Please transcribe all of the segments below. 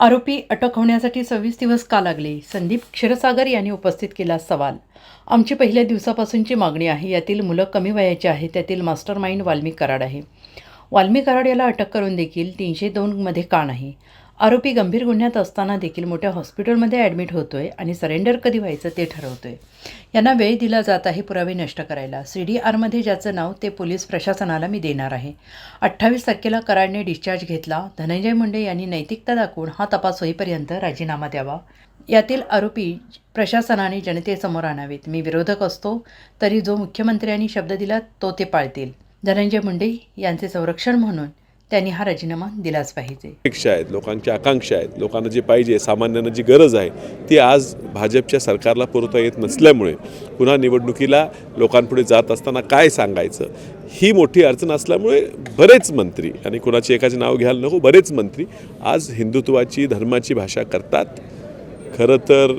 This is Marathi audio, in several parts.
आरोपी अटक होण्यासाठी सव्वीस दिवस का लागले? संदीप क्षीरसागर यांनी उपस्थित केला सवाल. आमची पहिल्या दिवसापासूनची मागणी आहे यातील मुलं कमी वयाची आहे त्यातील मास्टर माइंड वाल्मिक कराड आहे. वाल्मिक कराड याला अटक करून देखील तीनशे दोनमध्ये का नाही? आरोपी गंभीर गुन्ह्यात असताना देखील मोठ्या हॉस्पिटलमध्ये ॲडमिट होतोय आणि सरेंडर कधी व्हायचं ते ठरवतोय. यांना वेळ दिला जात आहे पुरावे नष्ट करायला. सी डी आरमध्ये ज्याचं नाव ते पोलीस प्रशासनाला मी देणार आहे. अठ्ठावीस तारखेला कराडने डिस्चार्ज घेतला. धनंजय मुंडे यांनी नैतिकता दाखवून हा तपास होईपर्यंत राजीनामा द्यावा. यातील आरोपी प्रशासनाने जनतेसमोर आणावेत. मी विरोधक असतो तरी जो मुख्यमंत्र्यांनी शब्द दिला तो ते पाळतील. धनंजय मुंडे यांचे संरक्षण म्हणून त्यांनी हा राजीनामा दिलाच पाहिजे. अपेक्षा आहेत लोकांच्या आकांक्षा आहेत लोकांना जे पाहिजे सामान्यांना जी गरज आहे ती आज भाजपच्या सरकारला पुरवता येत नसल्यामुळे पुन्हा निवडणुकीला लोकांपुढे जात असताना काय सांगायचं? ही मोठी अडचण असल्यामुळे बरेच मंत्री आणि कुणाचे एकाचे नाव घ्यायला नको बरेच मंत्री आज हिंदुत्वाची धर्माची भाषा करतात. खरं तर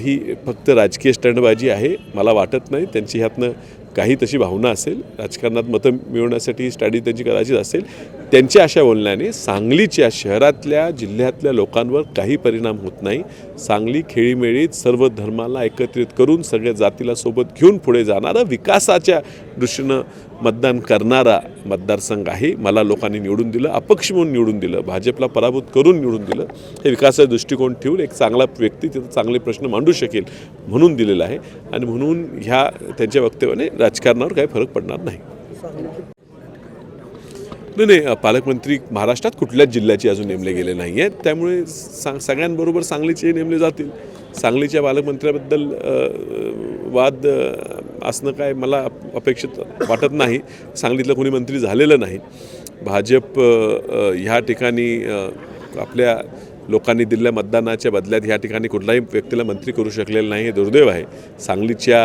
ही फक्त राजकीय स्टँडबाजी आहे मला वाटत नाही. त्यांची ह्यातनं काही तशी भावना असेल. राजकारणात मतं मिळवण्यासाठी ही त्यांची कदाचित असेल. त्यांच्या अशा बोलण्याने सांगलीच्या शहरातल्या जिल्ह्यातल्या लोकांवर काही परिणाम होत नाही. सांगली खेळीमेळीत सर्व धर्माला एकत्रित करून सगळ्या जातीला सोबत घेऊन पुढे जाणारा विकासाच्या दृष्टीनं मतदान करणारा मतदारसंघ आहे. मला लोकांनी निवडून दिलं अपक्ष म्हणून निवडून दिलं भाजपला पराभूत करून निवडून दिलं. हे विकासाचा दृष्टिकोन ठेवून एक चांगला व्यक्ती तिथं चांगले प्रश्न मांडू शकेल म्हणून दिलेला आहे. आणि म्हणून ह्या त्यांच्या वक्तव्याने राजकारणावर काही फरक पडणार नाही. नाही नाही पालकमंत्री महाराष्ट्रात कुठल्याच जिल्ह्याचे अजून नेमले गेले नाही आहेत. त्यामुळे सा सगळ्यांबरोबर सांगलीचे नेमले जातील. सांगलीच्या पालकमंत्र्याबद्दल वाद असणं काय मला अपेक्षित वाटत नाही. सांगलीतलं कोणी मंत्री झालेलं नाही. भाजप ह्या ठिकाणी आपल्या लोकांनी दिलेल्या मतदानाच्या बदल्यात ह्या ठिकाणी कुठलाही व्यक्तीला मंत्री करू शकलेलं नाही हे दुर्दैव आहे. सांगलीच्या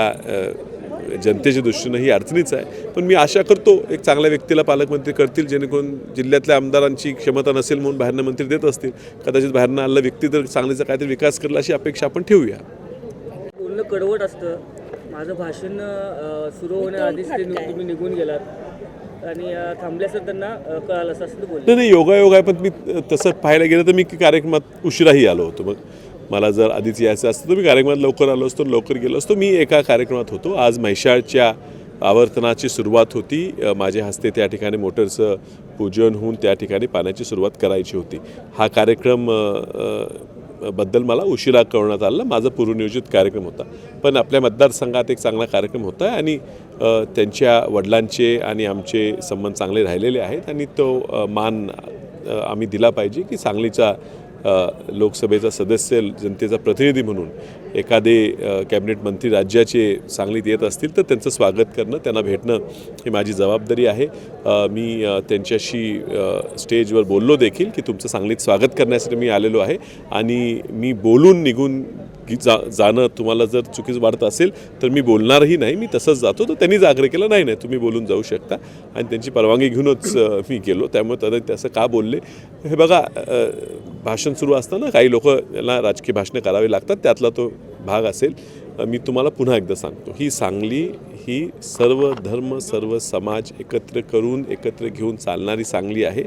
जनतेच्या दृष्टीनं ही अडचणीच आहे. पण मी आशा करतो एक चांगल्या व्यक्तीला पालकमंत्री करतील जेणेकरून जिल्ह्यातल्या आमदारांची क्षमता नसेल म्हणून बाहेरनं मंत्री देत असतील कदाचित बाहेरनं आलेला व्यक्ती तर सांगलीचा काहीतरी विकास करेल अशी अपेक्षा आपण ठेवूया. बोलणं कडवट असतं. माझं भाषण सुरू होण्याआधीच ते तुम्ही निघून गेलात. आणि अ, थांबले असं त्यांना कळालं. असं नाही नाही योगायोग आहे पण मी तसं पाहायला गेलं तर मी कार्यक्रमात उशिराही आलो होतो. मग मला जर आधीच यायचं असतं तर मी कार्यक्रमात लवकर आलो असतो लवकर गेलो असतो. मी एका कार्यक्रमात होतो. आज म्हैशाळच्या आवर्तनाची सुरुवात होती. माझ्या हस्ते त्या ठिकाणी मोटरचं पूजन होऊन त्या ठिकाणी पाण्याची सुरुवात करायची होती. हा कार्यक्रमबद्दल मला उशिरा कळवण्यात आलं. माझा पूर्वनियोजित कार्यक्रम होता. पण आपल्या मतदारसंघात एक चांगला कार्यक्रम होता आणि त्यांच्या वडिलांचे आणि आमचे संबंध चांगले राहिलेले आहेत आणि तो मान आम्ही दिला पाहिजे की सांगलीचा लोकसभेचा सदस्य जनतेचा प्रतिनिधी म्हणून एखादे कॅबिनेट मंत्री राज्याचे सांगलीत येत असतील तर त्यांचं स्वागत करणं त्यांना भेटणं ही माझी जबाबदारी आहे. मी त्यांच्याशी स्टेजवर बोललो देखील की तुमचं सांगलीत स्वागत करण्यासाठी मी आलेलो आहे. आणि मी बोलून निघून जा जाणं तुम्हाला जर चुकीचं वाटत असेल तर मी बोलणारही नाही मी तसंच जातो. तर त्यांनीच आग्रह केला नाही नाही तुम्ही बोलून जाऊ शकता. आणि त्यांची परवानगी घेऊनच मी गेलो. त्यामुळे त्यांना तसं का बोलले? हे बघा भाषण सुरू असताना काही लोक याला राजकीय भाषणं करावी लागतात त्यातला तो भाग असेल. मी तुम्हाला पुन्हा एकदा सांगतो ही सांगली ही सर्व धर्म सर्व समाज एकत्र करून एकत्र घेऊन चालणारी सांगली आहे.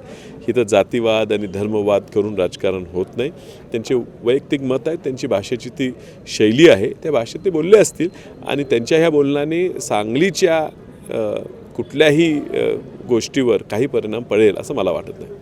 इथं जातीवाद आणि धर्मवाद करून राजकारण होत नाही. त्यांचे वैयक्तिक मत आहे त्यांची भाषेची ती शैली आहे. त्या भाषेत ते बोलले असतील आणि त्यांच्या ह्या बोलण्याने सांगलीच्या कुठल्याही गोष्टीवर काही परिणाम पडेल असं मला वाटत नाही.